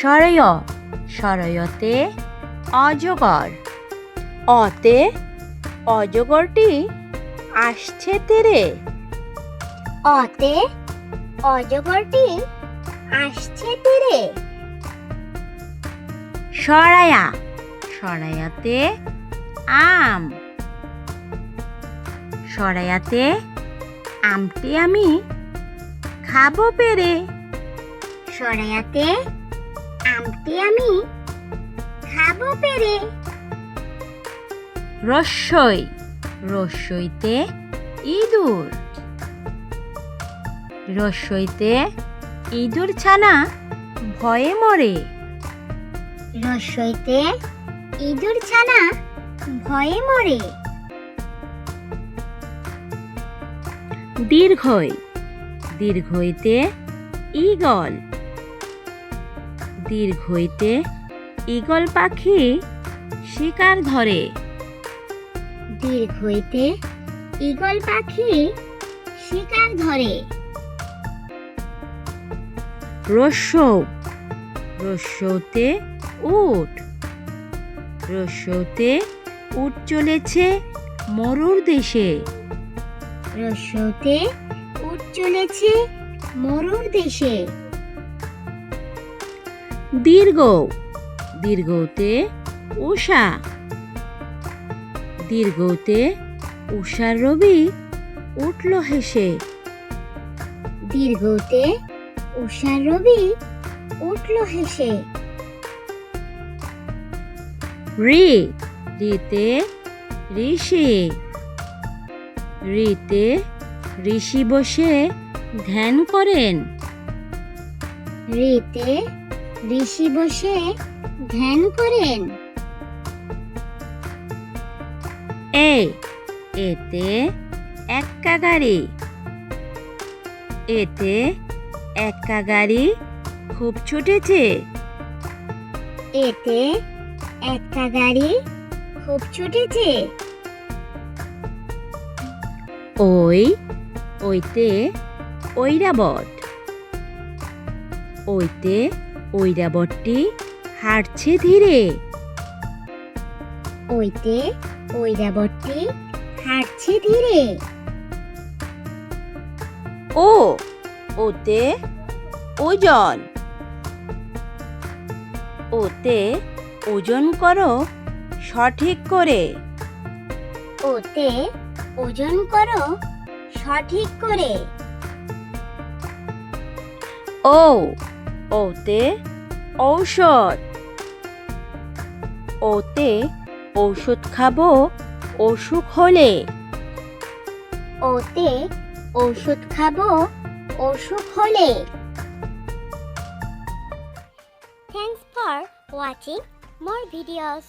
সরয় সরয়তে অজগর। অতে অজগরটি আসছে তেরে। অতে অজগরটি আসছে তীরে। সরায়া সরায়াতে আম। সরায়াতে আমটি আমি খাব পেরে। সরাইয়াতে আমটি আমি খাব পেরে। রস্যই রস্যইতে ইঁদুর। রস্যইতে ইঁদুর ছানা ভয়ে মরে। রসইতে ইঁদুর ছানা ভয়ে মরে। দীর্ঘই দীর্ঘইতে ঈগল দীর্ঘইতে ঈগল পাখি শিকার ধরে। দীর্ঘইতে ঈগল পাখি শিকার ধরে। রস্যৌ রস্যৌতে উট রস্যৌতে উট চলেছে মরুর দেশে। রসৌতে উঠ চলেছে মরুর দেশে। দীর্ঘ। দীর্ঘতে উষা দীর্ঘতে উষার রবি উঠল হেসে। দীর্ঘতে উষার রবি উঠল হেসে। রি, রিতে ঋষি। রিতে ঋষি বসে ধ্যান করেন। রিতে ঋষি বসে ধ্যান করেন। এই এতে এক্কা গাড়ি এতে এক্কা গাড়ি খুব ছুটেছে। এতে একটা গাড়ি খুব ছুটেছে। ওই ওইতে ঐরাবট। ওইতে ঐরাবটটি হাঁটছে ধীরে। ওইতে ঐরাবতী হাঁটছে ধীরে। ও ওতে ওজন। ওতে ওজন করো সঠিক করে। ওতে ওজন করো সঠিক করে। ও ওতে ঔষধ। ওতে ঔষধ খাব অসুখ হলে। ওতে ওষুধ খাব অসুখ হলে। Thanks for watching more videos